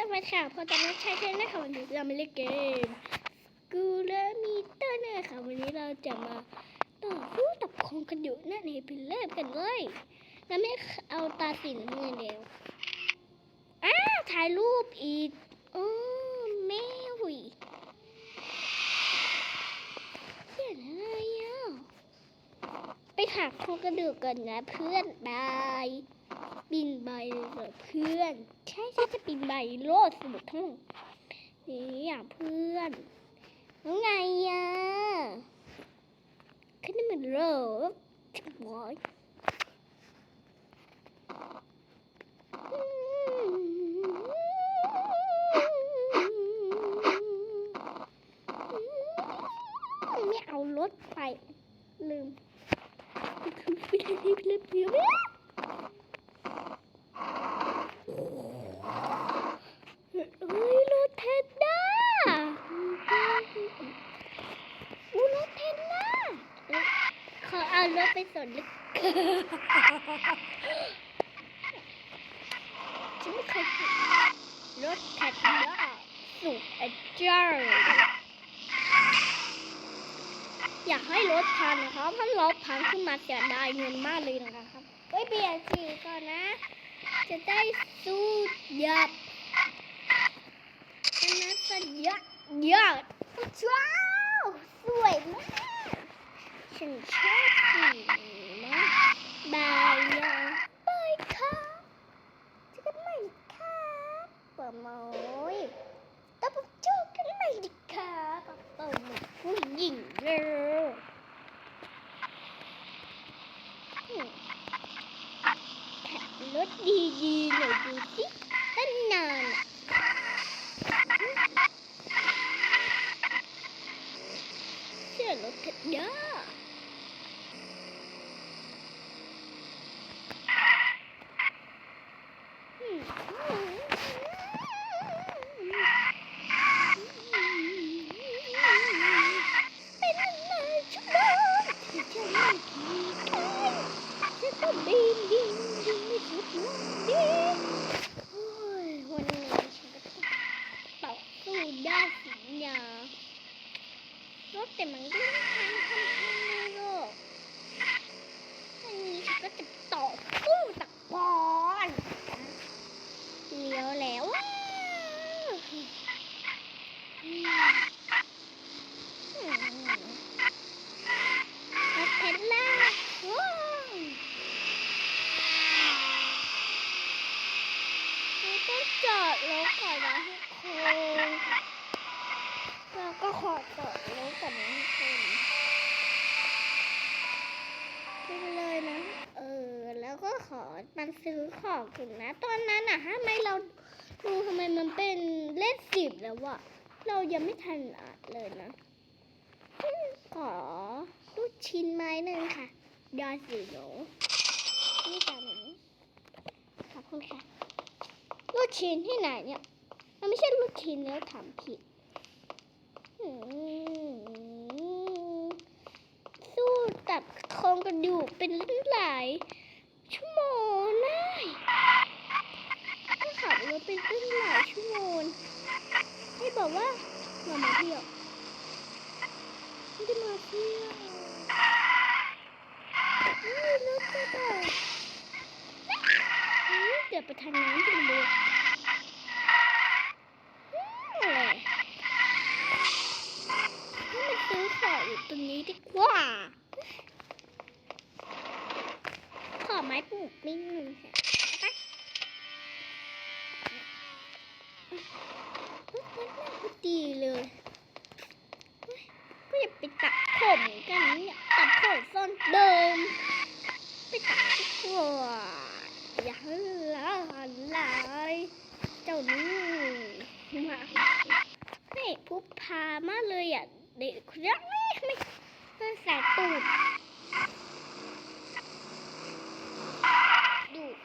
วัสดีค่ะพอตอนนี้ใช้เช่นนะคะวันนี้เรามาเล่นเกมกูเลมีเตอร์นะคะวันนี้เราจะมาต่อสู้กับคงกระดูกนั่นเองเป็นเริ่มกันเลยแล้วไม่เอาตาสีน้ำเงินเดียวอ้าถ่ายรูปอีกโอ้แม่หุยเขียนอะไรอะไปหาโครงกระดูกกันนะเพื่อนบาย บินใบเลยเหรอเพื่อน ใช่ใช่จะบินใบโลดสมุดทั้งนี่อะเพื่อนแล้วไงอะขึ้นมาเหมือนโลดบอยไม่เอารถไป ลืมไปเลยไปเลยไปเลย เฮ้ยรถเทนด้าอู้รถเทนด้าเอ้ยขอเอารถไปส่วนลึก ฉันไม่เคยเห็นรถเทนด้สูตรเอจอร์อยากให้รถพังนะครับ ถ้ารถพังขึ้นมาจะได้เงินมากเลยนะครับเฮ้ยเปลี่ยนสีก่อนนะ จะได้สู้ยับอันนั้นสุดยอดยอดว้าวสวยมาก ฉันชอบสีนะบายนะบายค่ะเจอกันใหม่ค่ะ ปะโมยต้องมาเจอกันใหม่ดิค่ะปะโมยผู้หญิงเลยอืมขับรถดีๆหน่อยดูสิตั้งนานอะ เชื่อรถเถัดยาเป็นอะไรชั่วโมงที่จะไม่ขี่ใครฉันก็บินยิงยิงไม่สุดลงดีโอ้ยวันนี้ฉันก็ต้องต่อสู้ได้านสิญญา รถแต่มันก็ไม่ทันทำทำเลยโลกอันนี้ฉันก็จะต่อสู้ตะกอนเลี้ยวแล้วว้าวอืมอืมรถเทสลาว้าว เราต้องจอดรถก่อนนะทุกคนเราก็ขอจอดรถกันนะทุกคนขึ้นเลยนะ เออ แล้วก็ขอมันซื้อของถึงนะ ตอนนั้นอะทำไมเราดูทำไมมันเป็นเลขสิบแล้วอะเรายังไม่ทันอ่านเลยนะ ขอลูกชิ้นไม้หนึ่งค่ะ ยอดสีหนูนี่จ้าหนูขอบคุณค่ะ ลูกชิ้นที่ไหนเนี่ยมันไม่ใช่ลูกชิ้นแล้วทำผิดสู้กับโครงกระดูกเป็นหลายชั่วโมงได้ก็ขับรถเป็นตั้งหลายชั่วโมงให้บอกว่าเรามาเที่ยวไม่ได้มาเที่ยวนี่รถกระบะเดี๋ยวไปทางน้ำกันเลยอืมอะไร ให้มันซื้อของอยู่ตรง นี้ดีกว่า ขอไม้ปลูกนิ่งหนึ่งค่ะไปเฮ้ยมันน่าพอดีเลยเฮ้ยก็อย่าไปตัดผมกันเนี่ยตัดผมส้นเดิม ไปตัดดีกว่าอย่าให้ละลายเจ้านี่มา นี่พุบพามากเลยอะ เด็กคนนี้ไม่ไม่ไม่แสบตูดดูด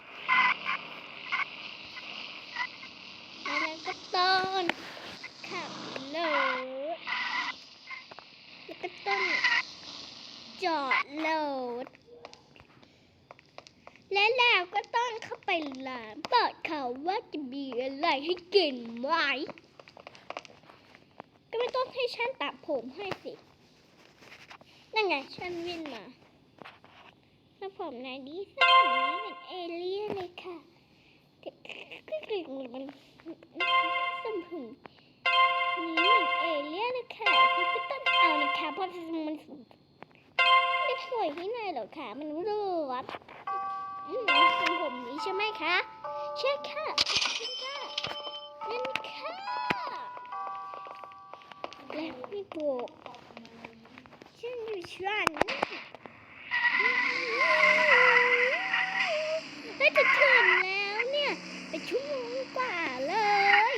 แล้วก็ต้นขับรถแล้วก็ต้นจอดรถและแล้วก็ต้องเข้าไปร้านเปิดเขาว่าจะมีอะไรให้กินไหมก็ไม่ต้องให้ฉันตัดผมให้สิ นั่นไงฉันวิ่งมาแล้วผมนายดีไซน์นี้เป็นเอเลี่ยนเลยค่ะก็คือมัน สมผมนี้เหมือนเอเลี่ยนเลยค่ะคุณก็ต้องเอานะคะเพราะมันไม่สวยที่ไหนหรอกค่ะ มันรูดอืมเป็นผมนี้ใช่ไหมคะใช่ค่ะใช่ค่ะนั่นค่ะแล้วพี่โบกฉันอยู่ชั้นแล้จะถึงแล้วเนี่ยเป็นชั่วโมงกว่าเลย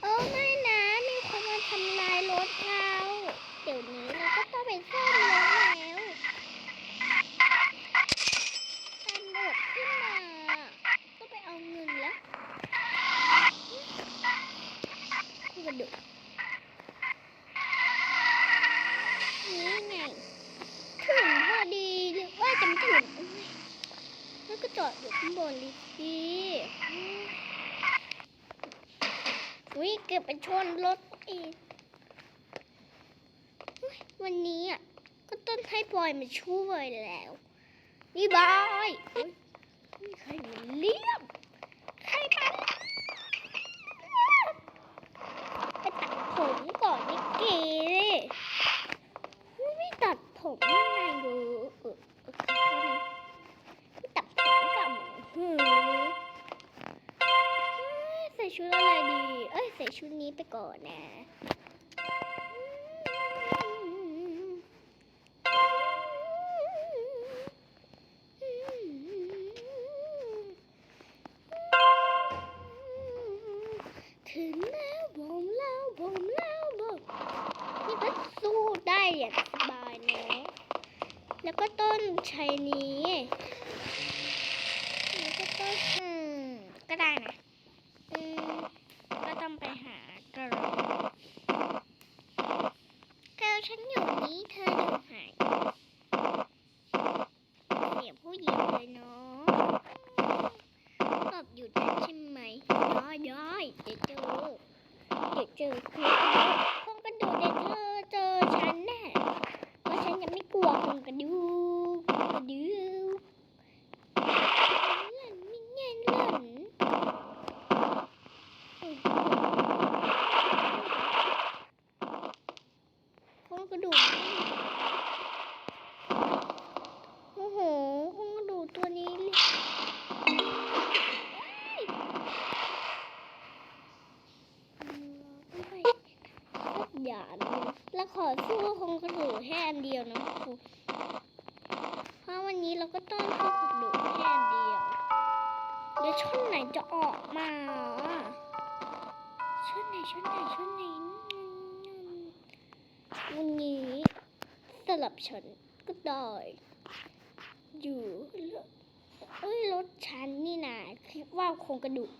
โอ้ไม่นะ มีคนมาทำลายรถเรา เดี๋ยวนี้เราก็ต้องไปซ่อมรถแล้วตันหมดขึ้นมา ต้องไปเอาเงินแล้วคุณกระดูกนี่ไง ถึงพอดีหรือว่าจะไม่ถึงโอ้ยแล้วก็จอดอยู่ข้างบนดิสิอุ้ยเกือบ ไปชนรถอีก วันนี้อะก็ต้องให้บอยมาช่วยแล้ว นี่บอย ชุดนี้ไปก่อนนะถึงแล้วผมแล้วผมแล้วผมนี่ก็สู้ได้อย่างสบายเนาะแล้วก็ต้นชัยนี้แล้วก็ต้นอืมก็ได้นะอืมก็ต้องไปหากระรอกแก้วฉันอยู่นี้เธออยู่ไหนเสียงผู้หญิงเลยเนาะ ตอบอยู่ได้ใช่ไหมได้ได้เดี๋ยวเจอเดี๋ยวเจอคือคงกระดูกเดี๋ยวเธอเจอฉันแน่เพราะฉันยังไม่กลัวคงกระดูกกระดูกเล่นไม่เงี้ยเล่นคงกระดูกโอ้โหคงกระดูกตัวนี้เลย อย่าเลยแล้วขอสู้คงกระดูกแค่อันเดียวนะครูเพราะวันนี้เราก็ต้องสู้กระดูกแค่อันเดียว แล้วช่อนไหนจะออกมา ช่อนไหนช่อนไหนนไหนวันนี้สลับฉันก็ได้อยู่เอ้ยรถฉันนี่นะคิดว่าโครงกระดูก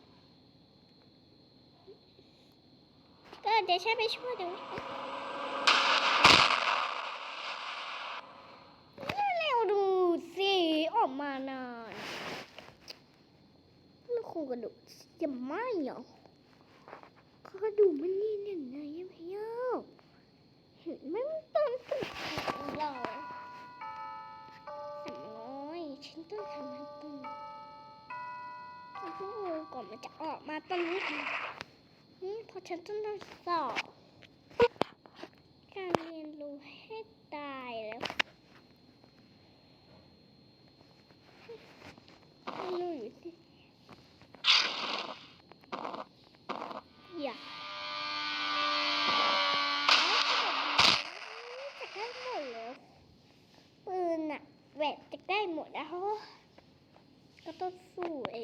ก็เดี๋ยวฉันไปช่วยเดี๋ยวเร็วดูสิออกมานานแล้วโครงกระดูกจะไหม่เหรอ ก็ดูมันนี่เนี่ยไหนอะพี่เอ้าเห็นมันต้นสุดของเราสามน้อยฉันต้องทำให้ตึงแล้วพวกเราก่อนมันจะออกมาตอนนี้อืมเพอฉันต้องสอบการเรียนรู้ให้ตายแล้วไม่รู้อยู่ที่อย่าจะได้หมดแล้วปืนอะแหวกจะได้หมดแล้ว ก็ต้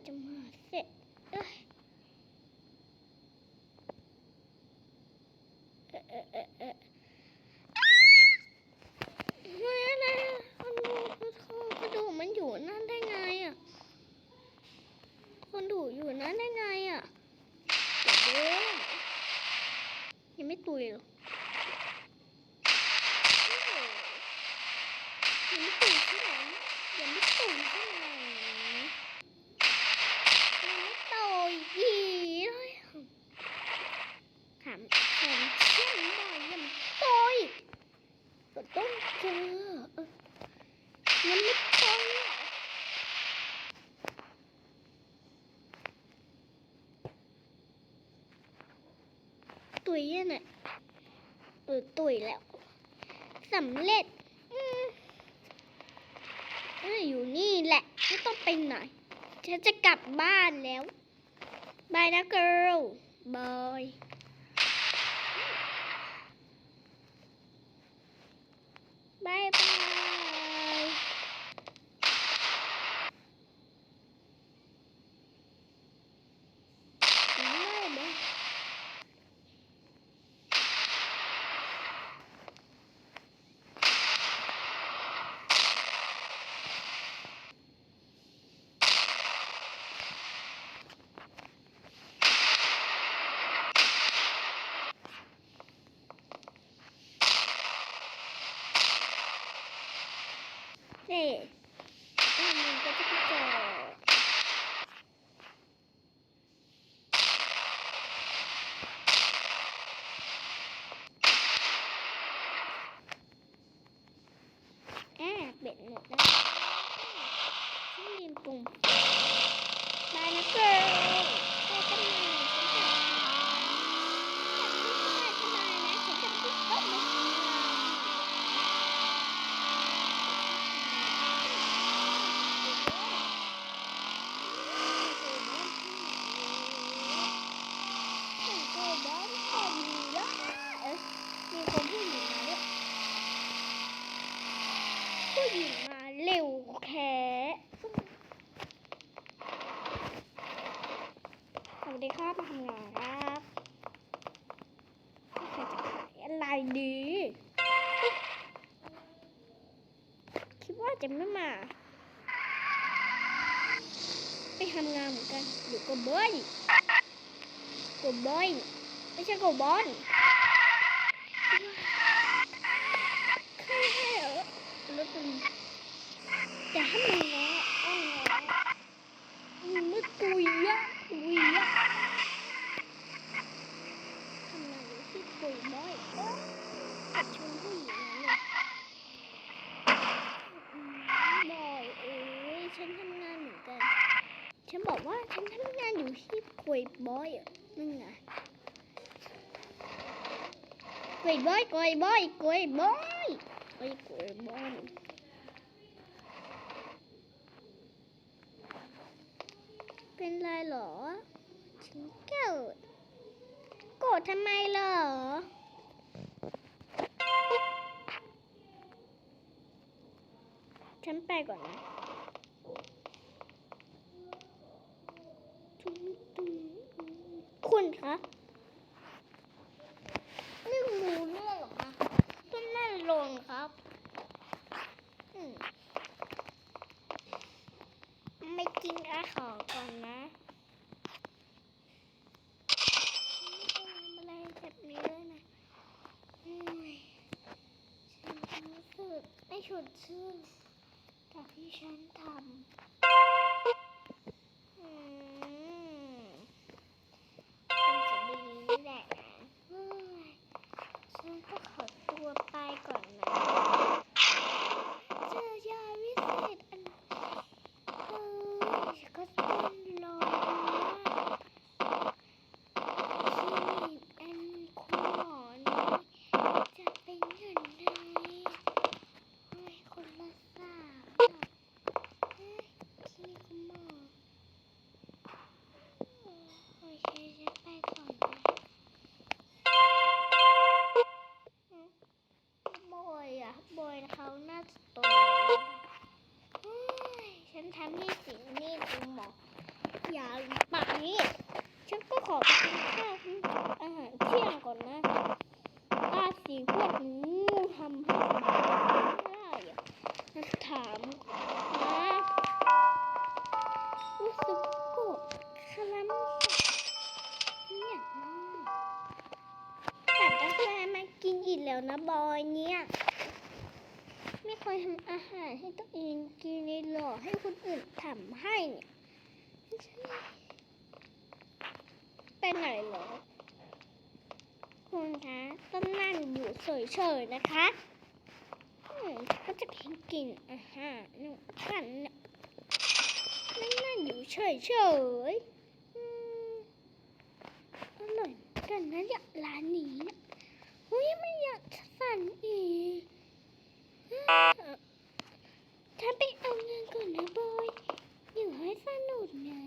Fatima. ยแล้วสำเร็จอยู่นี่แหละไม่ต้องไปไหนฉันจะกลับบ้านแล้วบายนะเกิร์ลบาย it. ข้ามาทำงานครับจะขายอะไรดี คิดว่าจะไม่มา ไปทำงานเหมือนกันอยู่กับบอยกับบอยไม่ใช่กับบอล ฉันบอกว่าฉันทำงานอยู่ที่ควยบอยนั่นไงควยบอยควยบอยควยบอยควยควยบอยเป็นไรหรอ ฉันเกิดโกรธทำไมเหรอฉันไปก่อนนะ 啊ารให้ตัวเองกินเลยหรอให้คนอื่นทำให้เนี่ยเป็นไหนหรอคุณคะต้องนั่งอยู่เฉยๆนะคะก็จะให้กินอาหารนู่นขันเนี่ยนั่งนั่งอยู่เฉยๆอืมอร่อยกันนะเนี่ยร้านนี้เนี่ยอุ้ยไม่อยากสั่นอีก ฉันไปเอาเงินก่อนนะบอย อยู่ให้สนุกนะ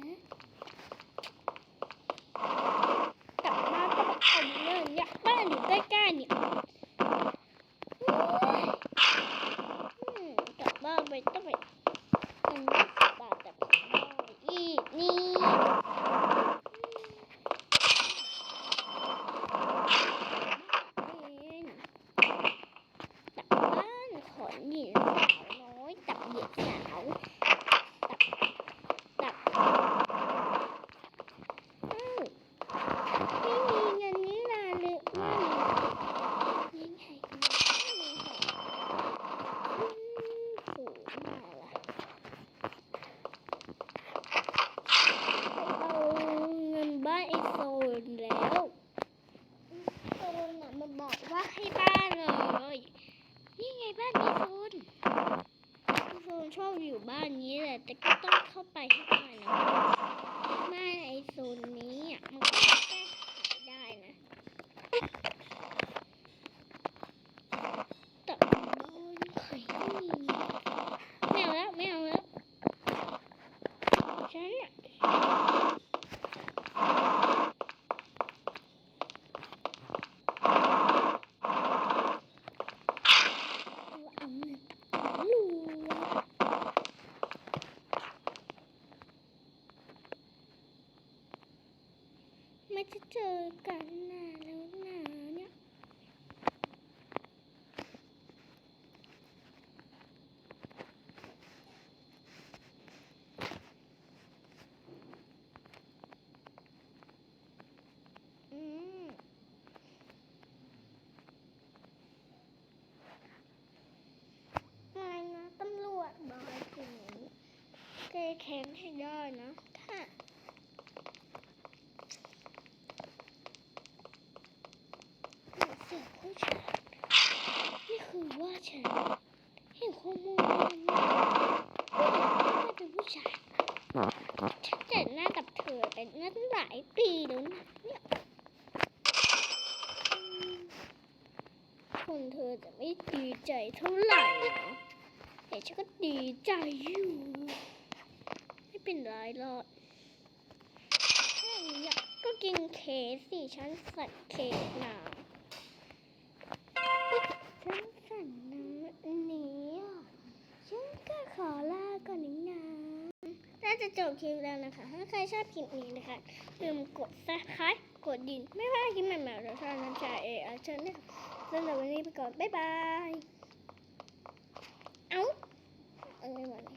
แต่ฉันก็ดีใจอยู่ ไม่เป็นไรหรอกแค่นี้ก็กินเค้กสิฉันสั่นเค้กนะฉันสั่นนะอันนี้ฉันก็ขอลาก่อนนะนะน่าจะจบคลิปแล้วนะคะ ถ้าใครชอบคลิปนี้นะคะอย่าลืมกดซับสไครต์กดดิน ไม่ว่าคลิปใหม่ๆเราชอบน้ำชาเออเชิญนะคะสำหรับวันนี้ไปก่อน บ๊ายบาย เอ้าเ